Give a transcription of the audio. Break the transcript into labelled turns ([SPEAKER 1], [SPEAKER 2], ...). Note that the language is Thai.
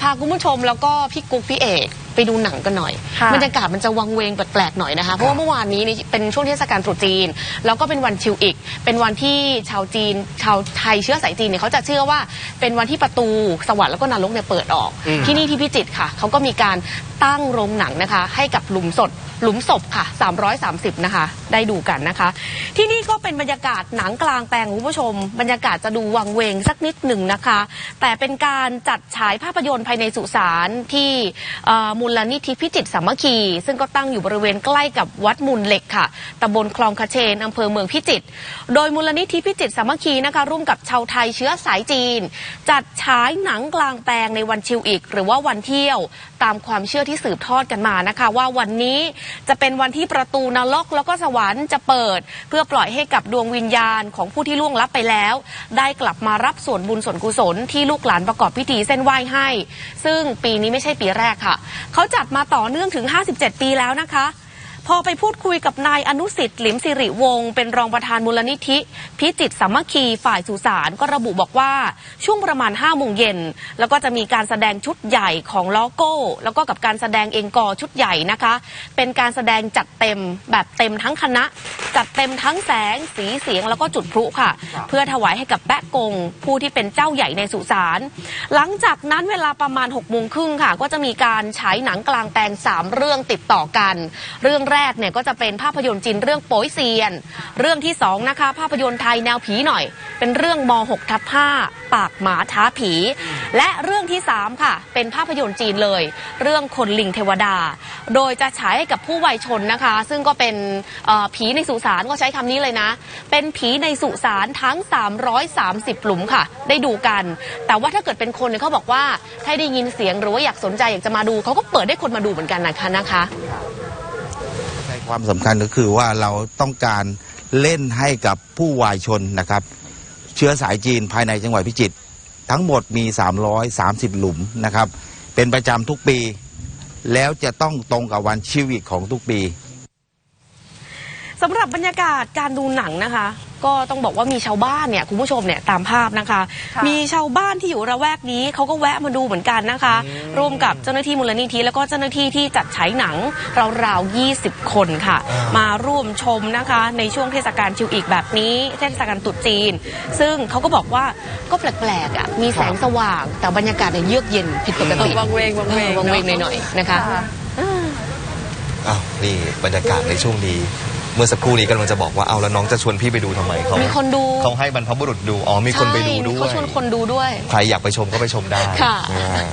[SPEAKER 1] พาคุณผู้ชมแล้วก็พี่กุ๊กพี่เอกไปดูหนังกันหน่อย
[SPEAKER 2] ค่ะ
[SPEAKER 1] บรรยากาศมันจะวังเวงแปลกๆหน่อยนะคะเพราะว่าเมื่อวานนี้นี่เป็นช่วงเทศกาลตรุษจีน แล้วก็เป็นวันชิวอีก เป็นวันที่ชาวจีน ชาวไทยเชื้อสายจีนเนี่ยเขาจะเชื่อว่าเป็นวันที่ประตูสวรรค์แล้วก็นรกเนี่ยเปิดออกที่นี่ที่พิจิตรค่ะเขาก็มีการตั้งโรงหนังนะคะ ให้กับหลุมศพหลุมศพค่ะ 330 นะคะ ได้ดูกันนะคะ ที่นี่ก็เป็นบรรยากาศหนังกลางแปลงคุณผู้ชม บรรยากาศจะดูวังเวงสักนิดหนึ่งนะคะ แต่เป็นการจัดฉายภาพยนตร์ภายในสุสานที่เอ่อมูลนิธิพิจิตรสามัคคี ซึ่งก็ตั้งอยู่บริเวณใกล้กับวัดมูลเหล็กค่ะตำบลคลองคเชนอำเภอเมืองพิจิตรโดยมูลนิธิพิจิตรสามัคคีนะคะร่วมกับชาวไทยเชื้อสายจีน จัดฉายหนังกลางแปลงในวันชิวอีก หรือว่าวันเที่ยว ตามความเชื่อที่สืบทอดกันมานะคะ ว่าวันนี้จะเป็นวันที่ประตูนรกแล้วก็สวรรค์จะเปิด เพื่อปล่อยให้กับดวงวิญญาณของผู้ที่ล่วงลับไปแล้ว ได้กลับมารับส่วนบุญส่วนกุศลที่ลูกหลานประกอบพิธีเส้นไหว้ให้ ซึ่งปีนี้ไม่ใช่ปีแรกค่ะเขาจัดมาต่อเนื่องถึง 57 ปีแล้วนะคะ พอไปพูดคุยกับนายอนุสิทธิ์หลิมสิริวงศ์เป็นรองประธานมูลนิธิ พิจิตสามัคคีฝ่ายสุสานก็ระบุบอกว่าช่วงประมาณ5โมงเย็น แล้วก็จะมีการแสดงชุดใหญ่ของล้อโก้ แล้วก็กับการแสดงเองกอชุดใหญ่นะคะ เป็นการแสดงจัดเต็มแบบเต็มทั้งคณะ จัดเต็มทั้งแสง สีเสียงแล้วก็จุดพลุค่ะ เพื่อถวายให้กับแปะกง ผู้ที่เป็นเจ้าใหญ่ในสุสานหลังจากนั้นเวลาประมาณ6กโมงครึ่งค่ะ ก็จะมีการฉายหนังกลางแปลง3เรื่องติดต่อกัน เรื่องแรกเนี่ยก็จะเป็นภาพยนตร์จีนเรื่องโป้ยเซียน เรื่องที่2นะคะภาพยนตร์ไทยแนวผีหน่อย เป็นเรื่องม6ทับ5ปากหมาท้าผี และเรื่องที่3ค่ะเป็นภาพยนตร์จีนเลย เรื่องคนลิงเทวดา โดยจะฉายให้กับผู้วัยชนนะคะ ซึ่งก็เป็นผีในสุสานก็ใช้คำนี้เลยนะ เป็นผีในสุสานทั้ง 330 หลุมค่ะ ได้ดูกัน แต่ว่าถ้าเกิดเป็นคนเนี่ยเขาบอกว่าถ้าได้ยินเสียงหรือว่าอยากสนใจอยากจะมาดูเขาก็เปิดให้คนมาดูเหมือนกันนะคะนะคะ
[SPEAKER 3] ใจความสำคัญก็คือว่าเราต้องการเล่นให้กับผู้วายชนนะครับ เชื้อสายจีนภายในจังหวัดพิจิตรทั้งหมดมี 330 หลุมนะครับ เป็นประจำทุกปี แล้วจะต้องตรงกับวันชีวิตของทุกปี
[SPEAKER 1] สำหรับบรรยากาศการดูหนังนะคะ ก็ต้องบอกว่ามีชาวบ้านเนี่ยคุณผู้ชมเนี่ยตามภาพนะคะ
[SPEAKER 2] ค่ะ
[SPEAKER 1] มีชาวบ้านที่อยู่ระแวกนี้เขาก็แวะมาดูเหมือนกันนะคะ ร่วมกับเจ้าหน้าที่มูลนิธิแล้วก็เจ้าหน้าที่ที่จัดฉายหนังราวๆ 20 คนค่ะ มาร่วมชมนะคะ ในช่วงเทศกาลชิวอีกแบบนี้ เทศกาลตรุษจีน ซึ่งเขาก็บอกว่าก็แปลกๆอะมีแสงสว่าง แต่บรรยากาศเนี่ยเยือกเย็นผิดปกติ
[SPEAKER 2] วังเวงวังเวง
[SPEAKER 1] ออวังเวงหน่อยๆนะคะ
[SPEAKER 4] อ้าวนี่บรรยากาศในช่วงนี้ เมื่อสักครู่นี้กำลังจะบอกว่าเอาแล้วน้องจะชวนพี่ไปดูทำไมเขา
[SPEAKER 1] มีคนดู
[SPEAKER 4] เขาให้บรรพบุรุษดูอ๋อมีคนไปดูด้
[SPEAKER 1] ใช่
[SPEAKER 4] วย
[SPEAKER 1] เขาชวนคนดูด้วย
[SPEAKER 4] ใครอยากไปชมก็ไปชมได้
[SPEAKER 1] ค่ะ
[SPEAKER 4] อ่า